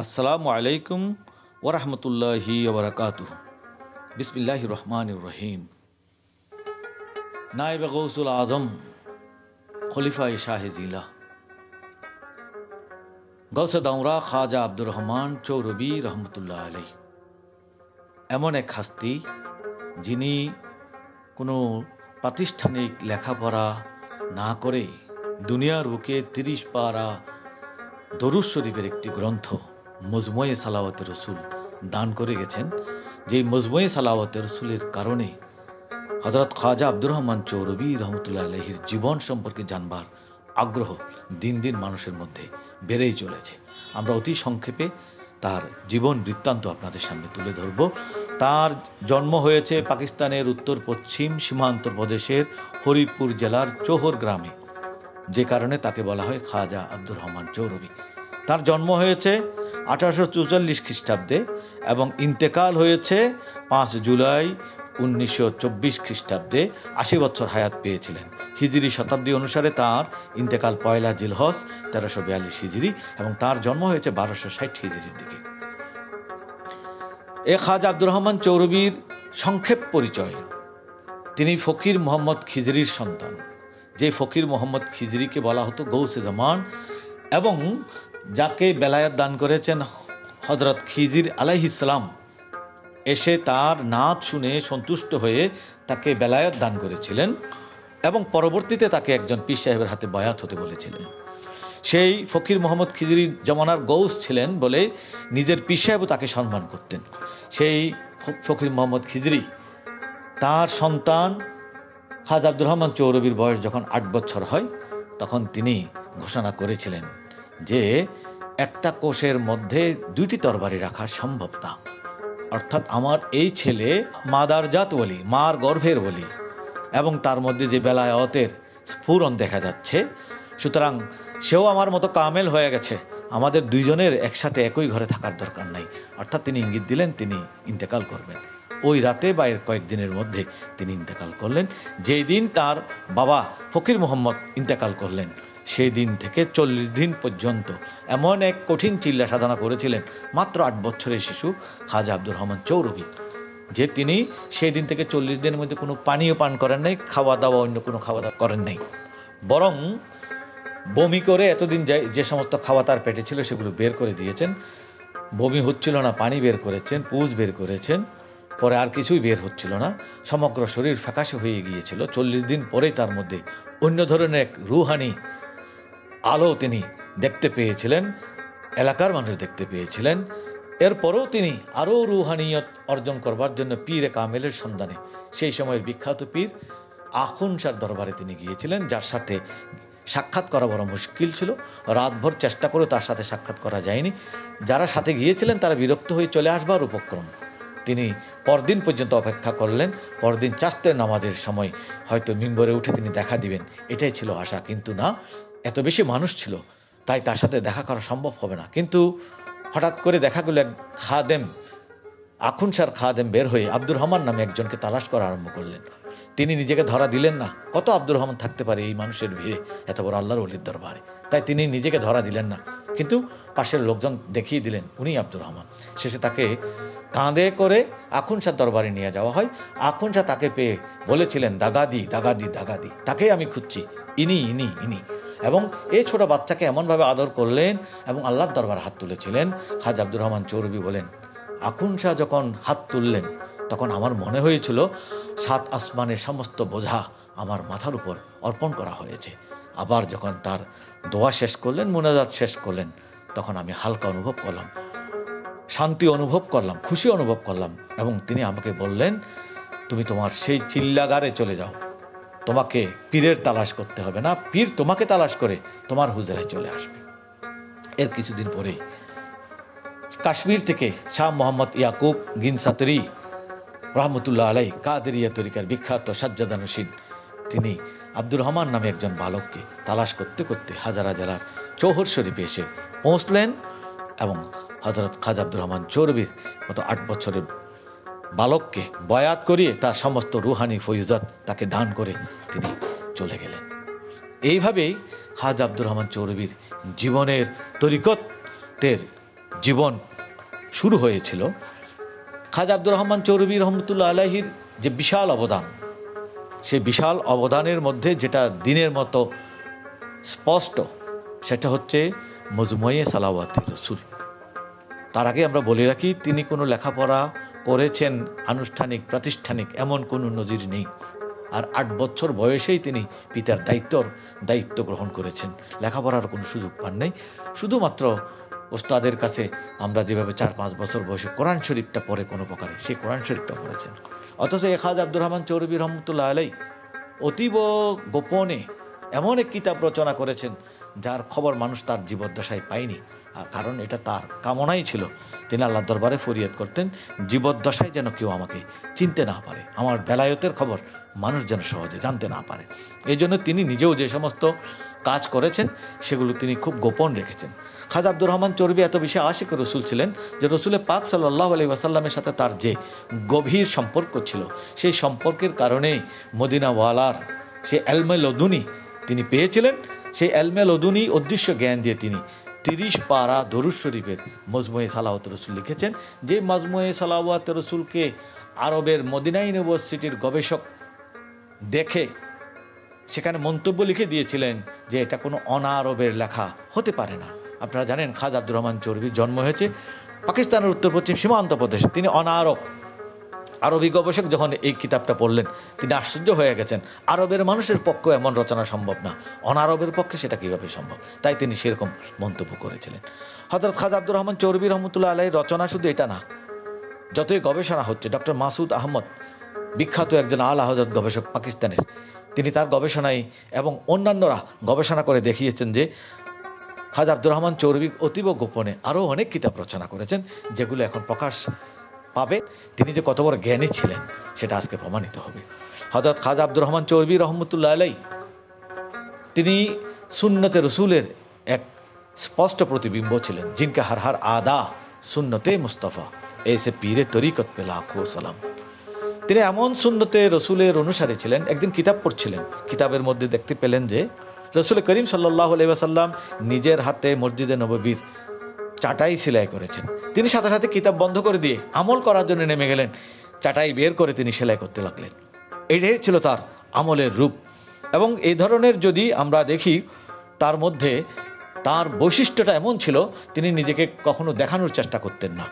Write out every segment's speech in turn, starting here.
আসসালামু আলাইকুম ওরহমতুল্লাহি ওবরাকাতু বিসমিল্লাহ রহমান রহিম। নায়েব গৌসুল আজম খলিফা শাহ জিলা। গৌসে দাউরা খাজা আব্দুর রহমান চৌরবি রহমতুল্লাহ আলাই এমন এক হাস্তি, যিনি কোনো প্রাতিষ্ঠানিক লেখাপড়া না করে দুনিয়ার বুকে তিরিশ পারা দরুদ শরীফের একটি গ্রন্থ মজময়ে সালাওয়াতের রসুল দান করে গেছেন। যেই মজময়ে সালাওয়াতের রসুলের কারণে হজরত খাজা আব্দুর রহমান চৌরবি রহমতুল্লাহ আলহির জীবন সম্পর্কে জানবার আগ্রহ দিন দিন মানুষের মধ্যে বেড়েই চলেছে। আমরা অতি সংক্ষেপে তার জীবন বৃত্তান্ত আপনাদের সামনে তুলে ধরব। তার জন্ম হয়েছে পাকিস্তানের উত্তর পশ্চিম সীমান্ত প্রদেশের হরিপুর জেলার চোহর গ্রামে। যে কারণে তাকে বলা হয় খাজা আব্দুর রহমান চৌরবি। তার জন্ম হয়েছে আঠারোশো চুয়াল্লিশ খ্রিস্টাব্দে এবং ইন্তেকাল হয়েছে পাঁচ জুলাই উনিশশো চব্বিশ খ্রিস্টাব্দে। আশি বছর হায়াত পেয়েছিলেন। হিজরি শতাব্দী অনুসারে তার ইন্তেকাল পয়লা জিলহস তেরোশো বিয়াল্লিশ হিজরি এবং তার জন্ম হয়েছে বারোশো ষাট হিজরির দিকে। এ খাজ আব্দুর রহমান চৌরবির সংক্ষেপ পরিচয়। তিনি ফকির মোহাম্মদ খিজরির সন্তান। যে ফকির মোহাম্মদ খিজরিকে বলা হতো গৌসে জামান এবং যাকে বেলায়াত দান করেছেন হজরত খিজির আলাইহিসালাম এসে তার নাচ শুনে সন্তুষ্ট হয়ে তাকে বেলায়াত দান করেছিলেন এবং পরবর্তীতে তাকে একজন পীর সাহেবের হাতে বয়াত হতে বলেছিলেন। সেই ফকির মোহাম্মদ খিজরি জমানার গৌস ছিলেন বলে নিজের পীর সাহেবও তাকে সম্মান করতেন। সেই ফকির মোহাম্মদ খিজরি, তার সন্তান খাজ আব্দুর রহমান চৌরবির বয়স যখন আট বছর হয়, তখন তিনি ঘোষণা করেছিলেন যে একটা কোষের মধ্যে দুইটি তরবারি রাখা সম্ভব না। অর্থাৎ আমার এই ছেলে মাদারজাত বলি, মার গর্ভের বলি, এবং তার মধ্যে যে বেলায়তের স্ফুরণ দেখা যাচ্ছে, সুতরাং সেও আমার মতো কামেল হয়ে গেছে। আমাদের দুইজনের একসাথে একই ঘরে থাকার দরকার নাই। অর্থাৎ তিনি ইঙ্গিত দিলেন, তিনি ইন্তেকাল করবেন। ওই রাতে বা এর কয়েকদিনের মধ্যে তিনি ইন্তেকাল করলেন। যেই দিন তার বাবা ফকির মোহাম্মদ ইন্তেকাল করলেন। সেই দিন থেকে চল্লিশ দিন পর্যন্ত। এমন এক কঠিন চিল্লা সাধনা করেছিলেন মাত্র আট বছরের শিশু খাজা আব্দুর রহমান চৌরবি যে তিনি সেই দিন থেকে চল্লিশ দিনের মধ্যে কোনো পানীয় পান করেন নাই, খাওয়া দাওয়া অন্য কোনো খাওয়া দাওয়া করেন নাই। বরং বমি করে এতদিন যে যে সমস্ত খাওয়া তার পেটে ছিল সেগুলো বের করে দিয়েছেন। বমি হচ্ছিল না, পানি বের করেছেন, পুজ বের করেছেন, পরে আর কিছুই বের হচ্ছিল না। সমগ্র শরীর ফ্যাকাশে হয়ে গিয়েছিল। চল্লিশ দিন পরেই তার মধ্যে অন্য ধরনের এক রুহানি আলো তিনি দেখতে পেয়েছিলেন, এলাকার মানুষ দেখতে পেয়েছিলেন। এরপরেও তিনি আরও রুহানিয়ত অর্জন করবার জন্য পীর কামেলের সন্ধানে, সেই সময়ের বিখ্যাত পীর আখুনসার দরবারে তিনি গিয়েছিলেন, যার সাথে সাক্ষাৎ করা বড় মুশকিল ছিল। রাতভর চেষ্টা করে তার সাথে সাক্ষাৎ করা যায়নি। যারা সাথে গিয়েছিলেন, তারা বিরক্ত হয়ে চলে আসবার উপক্রম। তিনি পরদিন পর্যন্ত অপেক্ষা করলেন, পরদিন চাস্তের নামাজের সময় হয়তো মিম্বরে উঠে তিনি দেখা দিবেন, এটাই ছিল আশা। কিন্তু না এত বেশি মানুষ ছিল, তাই তার সাথে দেখা করা সম্ভব হবে না। কিন্তু হঠাৎ করে দেখা গেল এক খাদেম আখুনসার খাদেম বের হয়ে আব্দুর রহমান নামে একজনকে তালাশ করা আরম্ভ করলেন। তিনি নিজেকে ধরা দিলেন না। কত আব্দুর রহমান থাকতে পারে এই মানুষের ভিড়ে? এত বড় আল্লাহর অলির দরবারে। তাই তিনি নিজেকে ধরা দিলেন না। কিন্তু পাশের লোকজন দেখিয়ে দিলেন, উনি আব্দুর রহমান। শেষে তাকে কাঁধে করে আখুনসার দরবারে নিয়ে যাওয়া হয়। আখুনসা তাকে পেয়ে বলেছিলেন, দাগাদি দাগাদি দাগাদি, তাকেই আমি খুঁজছি। ইনি ইনি ইনি। এবং এই ছোট বাচ্চাকে এমনভাবে আদর করলেন এবং আল্লাহর দরবার হাত তুলেছিলেন। খাজ আব্দুর রহমান চৌরবি বলেন, আকুন শাহ যখন হাত তুললেন, তখন আমার মনে হয়েছিল, সাত আসমানের সমস্ত বোঝা আমার মাথার উপর অর্পণ করা হয়েছে। আবার যখন তার দোয়া শেষ করলেন, মোনাজাত শেষ করলেন, তখন আমি হালকা অনুভব করলাম, শান্তি অনুভব করলাম, খুশি অনুভব করলাম এবং তিনি আমাকে বললেন, তুমি তোমার সেই চিল্লাগারে চলে যাও। তোমাকে পীরের তালাশ করতে হবে না। পীর তোমাকে তালাশ করে, তোমার হুজরায় চলে আসবে। এর কিছুদিন পরেই কাশ্মীর থেকে শাহ মোহাম্মদ ইয়াকুব গিনসাতরি রহমতুল্লাহ আলাই কাদেরিয়া তরিকার বিখ্যাত সাজ্জাদানুসিন তিনি আব্দুর রহমান নামে একজন বালককে তালাশ করতে করতে হাজারা জেলার চৌহর শরীফে এসে পৌঁছলেন এবং হজরত খাজা আব্দুর রহমান চৌরবির মতো আট বছরের বালককে বয়াত করিয়ে তার সমস্ত রুহানি ফয়ুজাত তাকে দান করে তিনি চলে গেলেন। এইভাবেই খাজা আব্দুর রহমান চৌরবির জীবনের তরিকতের জীবন শুরু হয়েছিল। খাজা আব্দুর রহমান চৌরবী রহমতুল্লাহ আলাহির যে বিশাল অবদান সেই বিশাল অবদানের মধ্যে যেটা দিনের মতো স্পষ্ট, সেটা হচ্ছে মজময়ে সালাওয়াতি রসুল। তার আগে আমরা বলে রাখি, তিনি কোনো লেখাপড়া করেছেন আনুষ্ঠানিক, প্রাতিষ্ঠানিক এমন কোনো নজির নেই। আর আট বছর বয়সেই তিনি পিতার দায়িত্বর দায়িত্ব গ্রহণ করেছেন। লেখাপড়ার কোনো সুযোগ পান নাই। শুধুমাত্র ওস্তাদের কাছে আমরা যেভাবে চার পাঁচ বছর বয়সে কোরআন শরীফটা পড়ে কোনো প্রকারে সেই কোরআন শরীফটা পড়েছেন। অথচ এখাজ আব্দুর রহমান চৌরবী রহমতুল্লাহ আলাই অতীব গোপনে এমন এক কিতাব রচনা করেছেন, যার খবর মানুষ তার জীবদ্দশায় পায়নি। কারণ এটা তার কামনাই ছিল। তিনি আল্লাহ দরবারে ফরিয়াদ করতেন, জীবদ্দশায় যেন কেউ আমাকে চিনতে না পারে। আমার বেলায়তের খবর মানুষ যেন সহজে জানতে না পারে। এই জন্য তিনি নিজেও যে সমস্ত কাজ করেছেন, সেগুলো তিনি খুব গোপন রেখেছেন। খাজা আব্দুর রহমান চর্বি এত বেশি আশিক রসুল ছিলেন যে রসুলের পাক সাল্লাহ আলি ওয়াসাল্লামের সাথে তার যে গভীর সম্পর্ক ছিল, সেই সম্পর্কের কারণেই মদিনাওয়ালার সে এলমে লদুনি তিনি পেয়েছিলেন। সেই এলমে লদুনি অদৃশ্য জ্ঞান দিয়ে তিনি তিরিশ পারা দরুদ শরীফের মজমুয়ে সালাহত রসুল লিখেছেন, যে মজমুয়ে সালাওয়াত রসুলকে আরবের মদিনা ইউনিভার্সিটির গবেষক দেখে সেখানে মন্তব্য লিখে দিয়েছিলেন যে এটা কোনো অনারবের লেখা হতে পারে না। আপনারা জানেন খাজ আব্দুর রহমান চর্বির জন্ম হয়েছে পাকিস্তানের উত্তর পশ্চিম সীমান্ত প্রদেশে। তিনি অনারব। আরবি গবেষক যখন এই কিতাবটা পড়লেন, তিনি আশ্চর্য হয়ে গেছেন। আরবের মানুষের পক্ষে এমন রচনা সম্ভব না। অনারবের পক্ষে সেটা কীভাবে সম্ভব? তাই তিনি সেরকম মন্তব্য করেছিলেন। হজরত খাজা আব্দুর রহমান চৌরবি রহমতুল্লাহ আলাই রচনা শুধু এটা না, যতই গবেষণা হচ্ছে, ডক্টর মাসুদ আহমদ, বিখ্যাত একজন আল হজরত গবেষক পাকিস্তানের, তিনি তার গবেষণায় এবং অন্যান্যরা গবেষণা করে দেখিয়েছেন যে, খাজা আব্দুর রহমান চৌরবি অতীব গোপনে আরও অনেক কিতাব রচনা করেছেন, যেগুলো এখন প্রকাশ পাবে, তিনি যে কত বড় জ্ঞানী ছিলেন, সেটা আজকে প্রমাণিত হবে। হজরত খাজা আব্দুর রহমান চৌরবি রহমতুল্লাহ আলাই তিনি সুন্নতে রসুলের এক স্পষ্ট প্রতিবিম্ব ছিলেন, জিনকে হার হার আদা সুন্নতে মুস্তফা এসে পীরে তরিকত পে লাখো সালাম। তিনি এমন সুন্নতে রসুলের অনুসারী ছিলেন, একদিন কিতাব পড়ছিলেন, কিতাবের মধ্যে দেখতে পেলেন যে রসুল করিম সাল্লাহ আলাইসাল্লাম নিজের হাতে মসজিদে নববীর চাটাই সেলাই করেছেন। তিনি সাথে সাথে কিতাব বন্ধ করে দিয়ে আমল করার জন্য নেমে গেলেন। চাটাই বের করে তিনি সেলাই করতে লাগলেন। এটাই ছিল তার আমলের রূপ। এবং এই ধরনের যদি আমরা দেখি, তার মধ্যে তার বৈশিষ্ট্যটা এমন ছিল, তিনি নিজেকে কখনো দেখানোর চেষ্টা করতেন না।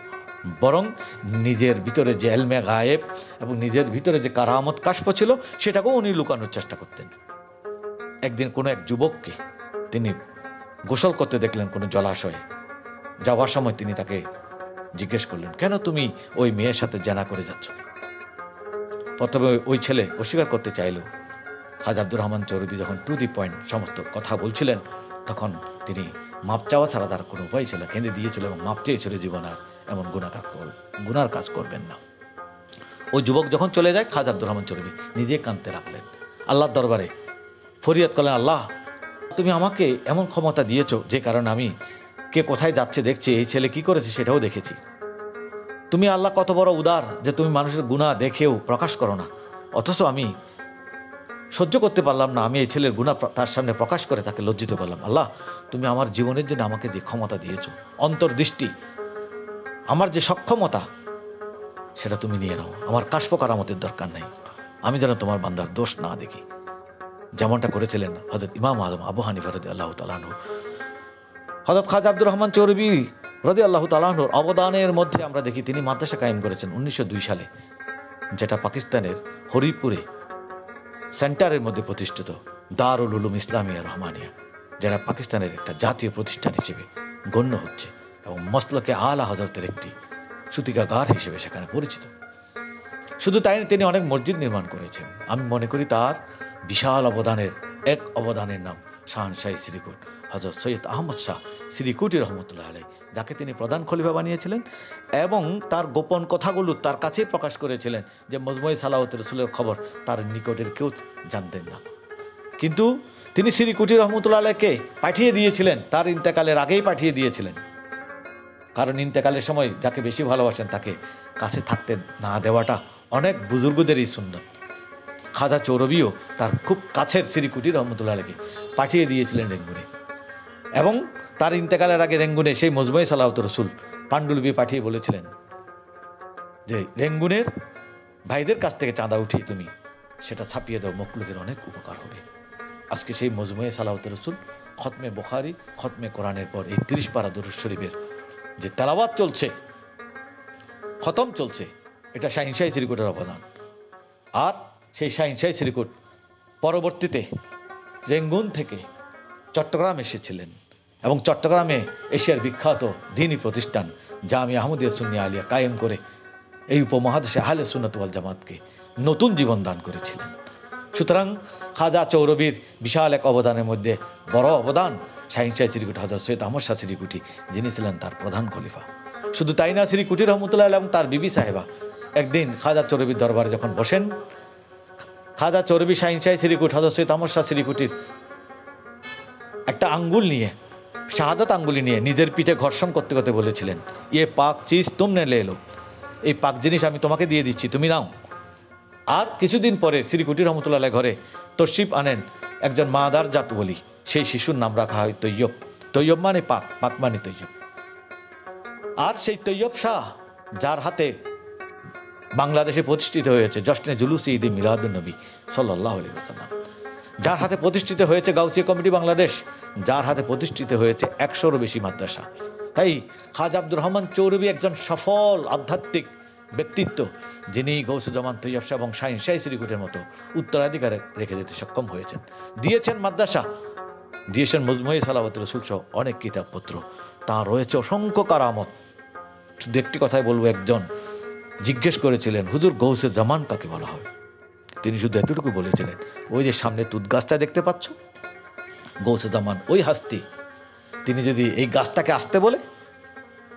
বরং নিজের ভিতরে যে এলমে গায়েব এবং নিজের ভিতরে যে কারামত কাশপ ছিল, সেটাকেও উনি লুকানোর চেষ্টা করতেন। একদিন কোনো এক যুবককে তিনি গোসল করতে দেখলেন কোনো জলাশয়ে। যাওয়ার সময় তিনি তাকে জিজ্ঞেস করলেন, কেন তুমি ওই মেয়ের সাথে জানা করে যাচ্ছ? প্রথমে ওই- ছেলে অস্বীকার করতে চাইল। খাজা আব্দুর রহমান চৌরবি যখন টু দি পয়েন্ট সমস্ত কথা বলছিলেন, তখন তিনি মাপ চাওয়া ছাড়া তার কোনো উপায় ছিল কেঁদে দিয়েছিল এবং মাপ চেয়েছিল জীবন আর এমন গুণাকার কর- গুনার কাজ করবেন না। ওই যুবক যখন চলে যায় খাজা আব্দুর রহমান চৌরবি নিজে কাঁদতে রাখলেন আল্লাহর দরবারে ফরিয়াদ করলেন, আল্লাহ, তুমি আমাকে এমন ক্ষমতা দিয়েছ যে কারণে আমি কে কোথায় যাচ্ছে, দেখছি, এই ছেলে কি করেছে সেটাও দেখেছি। তুমি আল্লাহ কত বড় উদার যে তুমি মানুষের গুণা দেখেও প্রকাশ করো না। অথচ আমি সহ্য করতে পারলাম না, আমি এই ছেলের গুণা তার সামনে প্রকাশ করে তাকে লজ্জিত করলাম। আল্লাহ, তুমি আমার জীবনের জন্য আমাকে যে ক্ষমতা দিয়েছ, অন্তর্দৃষ্টি, আমার যে সক্ষমতা, সেটা তুমি নিয়ে নাও। আমার কাশপ কারামতের দরকার নেই। আমি যেন তোমার বান্দার দোষ না দেখি। যেমনটা করেছিলেন হজরত ইমাম আজম আবু হানিফা রদি আল্লাহ তালানহ হজরত খাজা আব্দুর রহমান চৌরবি রদি আল্লাহ তালাহর অবদানের মধ্যে আমরা দেখি, তিনি মাদ্রাসা কায়েম করেছেন উনিশশো দুই সালে, যেটা পাকিস্তানের হরিপুরে সেন্টারের মধ্যে প্রতিষ্ঠিত দারুল উলুম ইসলামিয়া রহমানিয়া যারা পাকিস্তানের একটা জাতীয় প্রতিষ্ঠান হিসেবে গণ্য হচ্ছে এবং মসলকে আলা হজরতের একটি সুতিকাগার হিসেবে সেখানে পরিচিত। শুধু তাই তিনি অনেক মসজিদ নির্মাণ করেছেন। আমি মনে করি তার বিশাল অবদানের, এক অবদানের নাম শাহনশাহী শ্রীকুট হজরত সৈয়দ আহমদ শাহ শ্রীকুটি রহমতুল্লাহ আলাই, যাকে তিনি প্রধান খলিফা বানিয়েছিলেন এবং তার গোপন কথাগুলো তার কাছেই প্রকাশ করেছিলেন যে মজমুই সালাউত রসুলের খবর তার নিকটের কেউ জানতেন না। কিন্তু তিনি শ্রীকুটি রহমতুল্লাহ আলাইকে পাঠিয়ে দিয়েছিলেন, তার ইন্তেকালের আগেই পাঠিয়ে দিয়েছিলেন। কারণ ইন্তেকালের সময় যাকে বেশি ভালোবাসেন তাকে কাছে থাকতে না দেওয়াটা অনেক বুজুর্গদেরই সুন্নত। খাজা চৌরবিও তার খুব কাছের শ্রীকুটি রহমতুল্লাহ আলীকে পাঠিয়ে দিয়েছিলেন রেঙ্গুনে। এবং তার ইন্তেকালের আগে রেঙ্গুনে সেই মজমুই সালাহত রসুল পাণ্ডুলিপি পাঠিয়ে বলেছিলেন যে, রেঙ্গুনের ভাইদের কাছ থেকে চাঁদা উঠিয়ে তুমি সেটা ছাপিয়ে দাও, মকলুকের অনেক উপকার হবে। আজকে সেই মজমুয়ে সালাহত রসুল খতমে বোখারি, খতমে কোরআনের পর এই তিরিশ পারা দরুদ শরীফের যে তেলাওয়াত চলছে, খতম চলছে, এটা শাহিনশাহী শ্রীকুটের অবদান। আর সেই শাহিনশাহী শ্রীকুট পরবর্তীতে রেঙ্গুন থেকে চট্টগ্রাম এসেছিলেন এবং চট্টগ্রামে এশিয়ার বিখ্যাত দিনই প্রতিষ্ঠান জামি আহমদিয়া সুন্নিয়া আলিয়া কায়েম করে এই উপমহাদেশে আহলে সুন্নতওয়াল জামাতকে নতুন জীবন দান করেছিলেন। সুতরাং খাজা চৌরবীর বিশাল এক অবদানের মধ্যে বড় অবদান শাহিন শাহ শ্রীকুটি হজরত সৈয়দ আহমদ শাহ শ্রীকুটি, যিনি ছিলেন তার প্রধান খলিফা। শুধু তাই না, শ্রীকুটি রহমতুল্লাহ এবং তার বিবি সাহেবা একদিন খাজা চৌরবীর দরবারে যখন বসেন, খাজা চৌরবী শাহিন শাহ শ্রীকুট হজরত সৈয়দ আহমদ শাহ শ্রীকুটির একটা আঙ্গুল নিয়ে, শাহাদাত আঙ্গুলি নিয়ে নিজের পিঠে ঘর্ষণ করতে করতে বলেছিলেন ইয়ে পাক চিজ তুমনে লে এলো এই পাক জিনিস আমি তোমাকে দিয়ে দিচ্ছি, তুমি নাও। আর কিছুদিন পরে শ্রীকুটি রহমতুল্লাহ ঘরে তশিফ আনেন একজন মাদার জাত বলি, সেই শিশুর নাম রাখা হয় তৈয়ব। তৈয়ব মানে পাক পাক মানে তৈয়ব। আর সেই তৈয়ব শাহ, যার হাতে বাংলাদেশে প্রতিষ্ঠিত হয়েছে, জশ্নে জুলুস ঈদ মিলাদুল নবী সাল্লাহ আলী ওসাল্লাম যার হাতে প্রতিষ্ঠিত হয়েছে গাউসিয়া কমিটি বাংলাদেশ, যার হাতে প্রতিষ্ঠিত হয়েছে একশোরও বেশি মাদ্রাসা। তাই খাজ আব্দুর রহমান চৌরবী একজন সফল আধ্যাত্মিক ব্যক্তিত্ব, যিনি গৌসুজ্জামান তৈয়ব শাহ এবং শাহিন শাহী শ্রীকুটের মতো উত্তরাধিকার রেখে যেতে সক্ষম হয়েছেন। দিয়েছেন মাদ্রাসা, দিয়েছেন মজমুই সালাবত রসুল সহ অনেক কিতাবপত্র। তাঁর রয়েছে অসংখ্য কারামত। শুধু একটি কথাই বলব, একজন জিজ্ঞেস করেছিলেন, হুজুর গৌসে জামান কাকে বলা হয়? তিনি শুধু এতটুকু বলেছিলেন, ওই যে সামনে তুত গাছটা দেখতে পাচ্ছ? গৌসে জামান ওই হাস্তি। তিনি যদি এই গাছটাকে আসতে বলে,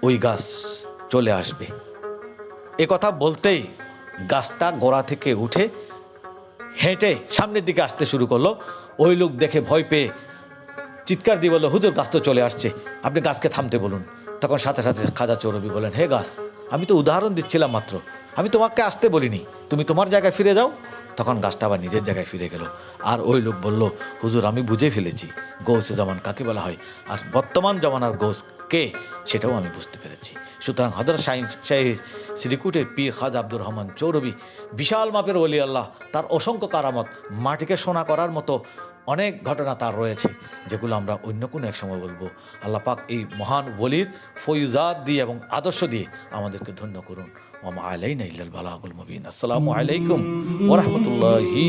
ওই গাছ চলে আসবে। এ কথা বলতেই গাছটা গোড়া থেকে উঠে হেঁটে সামনের দিকে আসতে শুরু করল। ওই লোক দেখে ভয় পেয়ে চিৎকার দিয়ে বলল, হুজুর, গাছ তো চলে আসছে। আপনি গাছকে থামতে বলুন। তখন সাথে সাথে খাজা চৌরবি বলেন হে গাছ আমি তো উদাহরণ দিচ্ছিলাম মাত্র। আমি তোমাকে আসতে বলিনি। তুমি তোমার জায়গায় ফিরে যাও। তখন গাছটা আবার নিজের জায়গায় ফিরে গেল। আর ওই লোক বলল, হুজুর, আমি বুঝে ফেলেছি। গৌসে জামান কাকে বলা হয়? আর বর্তমান জমানার গৌস কে? সেটাও আমি বুঝতে পেরেছি। সুতরাং হজরত শাহিন, শাহী শ্রীকুটের পীর খাজ আব্দুর রহমান চৌরবি, বিশাল মাপের ওলি আল্লাহ, তার অসংখ্য কারামত মাটিকে সোনা করার মতো অনেক ঘটনা তার রয়েছে, যেগুলো আমরা অন্য কোনো এক সময় বলব। আল্লাহ পাক এই মহান বলির ফৈজাত দিয়ে এবং আদর্শ দিয়ে আমাদেরকে ধন্য করুন। মামা আলাইনা ইল্লাল বালাগুল মুবিন। আসসালামু আলাইকুম ওরহমতুল্লাহি